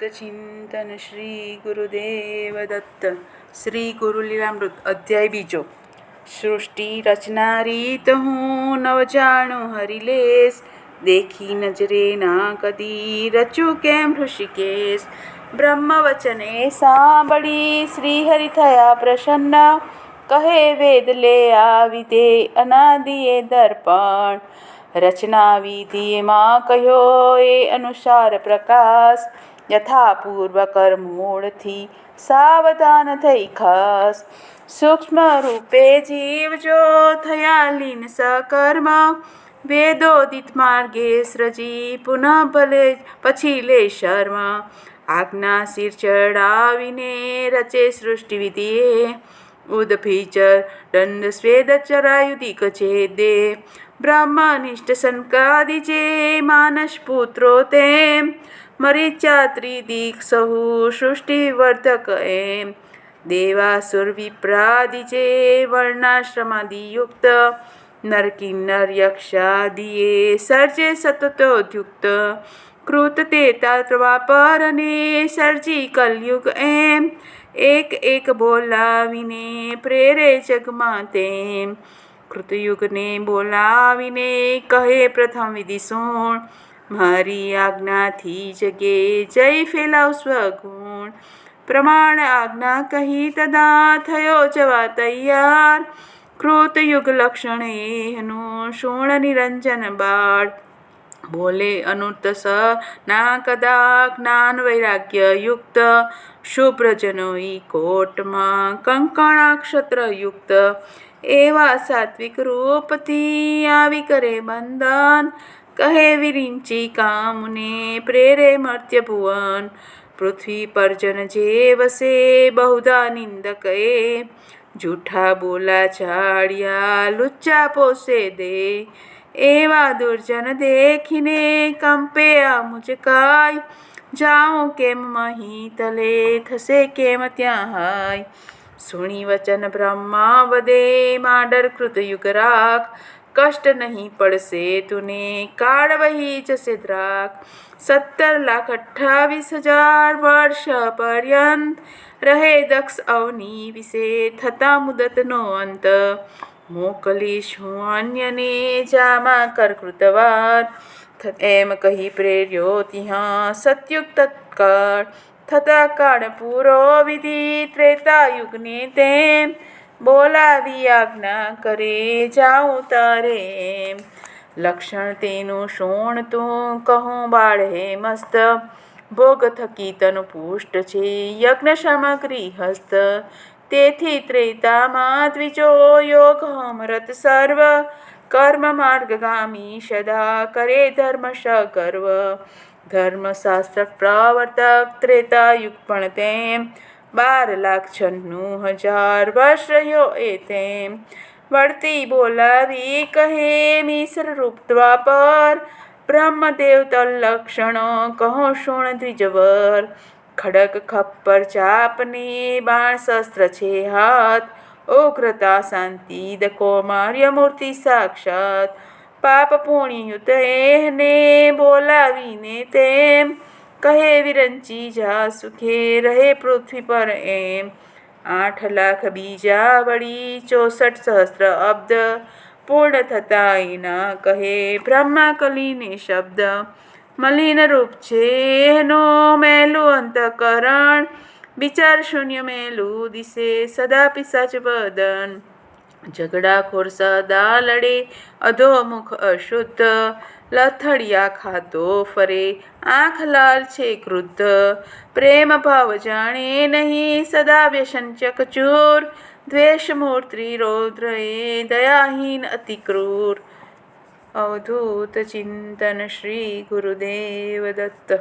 ચિંતન શ્રી ગુરુદેવ દત્ત શ્રી ગુરુલીલામૃત અધ્યાય બીજો સૃષ્ટિ રચના રીત હું નવ જાણું હરિલેશ દેખી નજરે ના કદી રચ્યું કેમ ઋષિકેશ બ્રહ્મ વચને સાંભળી શ્રી હરિ થયા પ્રસન્ન કહે વેદ લે આવી તે અનાદિએ દર્પણ રચના વિધિમાં કહ્યો એ અનુસાર પ્રકાશ યથાપૂર્વ મૂળથી સાવધાન થઈ ખસ. સૂક્ષ્મ રૂપે જીવ જો થયા લીન સકર્મ, વેદોદિત માર્ગે સૃજી પુનઃ ભલે પછી લે શર્મ. આજ્ઞા શિર ચડાવીને રચે સૃષ્ટિ વિધિએ ઉદભીચર દંડ સ્વેદ ચરાયુધિક છે દે બ્રહ્મનિષ્ઠ સંકાદિ જે માનસ પુત્રો તેમ. મરીચા ત્રિદિક સહુ સૃષ્ટિવર્ધક એમ દેવાસુર વિપ્રાદિ જે વર્ણાશ્રમાદિયુક્ત નર કિન્નર યક્ષાદિએ સર્જે સતતોદ્યુક્ત કૃત તે તત્વાપર અને સર્જી કલયુગ એમ એક એક બોલાવીને પ્રેરે જગમાં તેમ કૃતયુગને બોલાવીને કહે પ્રથમ વિધિ સુણ મારી આજ્ઞાથી જગે, જય ફેલાવ સ્વગુણ. પ્રમાણ આજ્ઞા કહી તદા થયો જવા તૈયાર. કૃતયુગ લક્ષણ એનું શૂણ નિરંજન બાળ. બોલે અનુત ના કદા જ્ઞાન વૈરાગ્ય યુક્ત. શુભ્રજનો ઈ કોટમાં કંકણાક્ષત્ર યુક્ત. એવા સાત્વિક રૂપથી આવી કરે બંધન. કહે વિરિંચી કામને પ્રેરે મર્ત્ય ભુવન પૃથ્વી પર જન જે વસે બહુધા નિંદકે. જૂઠા બોલા ચાળિયા લુચ્ચા પોસે દે. એવા દુર્જન દેખીને કંપે આ મુજકાય. જાઉં કેમ મહી તલે, થશે કેમ ત્યાં હાય. સુણી વચન બ્રહ્મા વદે, માડર કૃત રાખ. કષ્ટ નહીં પડશે તુને કાળ વહી જશે દ્રાક સત્તર લાખ અઠ્ઠાવીસ હજાર વર્ષ પર્યંત રહે દક્ષ અવની વિશે થતા મુદતનો અંત મોકલીશ હું અન્યને જામાં કરકૃતવાર એમ કહી પ્રેર્યો ત્યાં સત્યુગ તત્કાળ થતા કાળ પૂરો વિધિ ત્રેતા યુગને તેમ બોલાવી આજ્ઞા કરે જાઉં તારે. લક્ષણ તેનું શોણ તું કહું બાળ મસ્ત. ભોગ થકી તનું પુષ્ટ છે યજ્ઞ સામગ્રી હસ્ત તેથી ત્રેતામાં દ્વિજો યોગ હમરત સર્વ. કર્મ માર્ગગામી સદા કરે ધર્મ સગર્વ. ધર્મશાસ્ત્ર પ્રવર્તક ત્રેતા યુગ પણ તેમ. બાર લાખ છન્નું હજાર વર્ષ રહ્યો એ તેમ. વળતી બોલાવી કહે મિશ્ર રૂપ દ્વાપર, બ્રહ્મદેવ તલક્ષણો કહો શુણ દ્વિજવર. ખડક ખપ્પર ચાપને બાણ શસ્ત્ર છે હાથ. ઉગ્રતા શાંતિ દકોમાર્ય મૂર્તિ સાક્ષાત. પાપ પુણ્યુત એને બોલાવીને તેમ. કહે વિરંચી જા સુખે રહે પૃથ્વી પર એમ. આઠ લાખ બીજા વળી ચોસઠ સહસ્ત્ર અબ્દ. પૂર્ણ થતા એના કહે બ્રહ્મા કલીને શબ્દ. મલિન રૂપ છે એનો મેલું અંતકરણ. વિચાર શૂન્ય મેલું દિશે સદા પિસાચ ઝઘડા ઝઘડાખોર સદા લડે અધોમુખ અશુદ્ધ. લથડિયા ખાતો ફરે. આંખ લાલ છે ક્રુદ્ધ. પ્રેમ ભાવ જાણે નહીં, સદા વ્યસન ચકચૂર દ્વેષમૂર્તિ રૌદ્ર એ દયાહીન અતિ ક્રૂર. અવધૂત ચિંતન શ્રી ગુરુદેવ દત્ત.